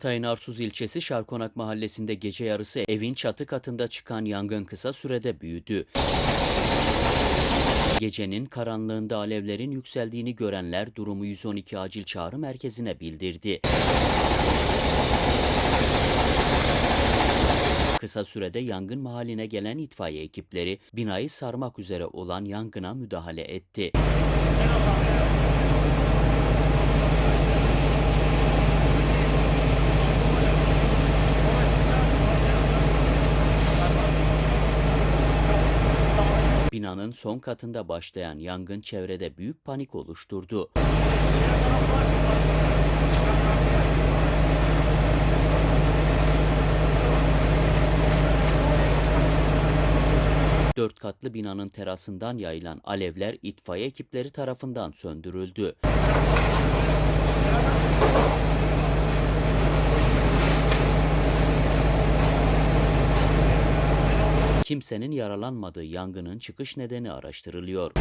Hatay'ın Arsuz ilçesi Şarkonak mahallesinde gece yarısı evin çatı katında çıkan yangın kısa sürede büyüdü. Gecenin karanlığında alevlerin yükseldiğini görenler durumu 112 acil çağrı merkezine bildirdi. Kısa sürede yangın mahalline gelen itfaiye ekipleri binayı sarmak üzere olan yangına müdahale etti. Binanın son katında başlayan yangın çevrede büyük panik oluşturdu. Dört katlı binanın terasından yayılan alevler itfaiye ekipleri tarafından söndürüldü. Kimsenin yaralanmadığı yangının çıkış nedeni araştırılıyor.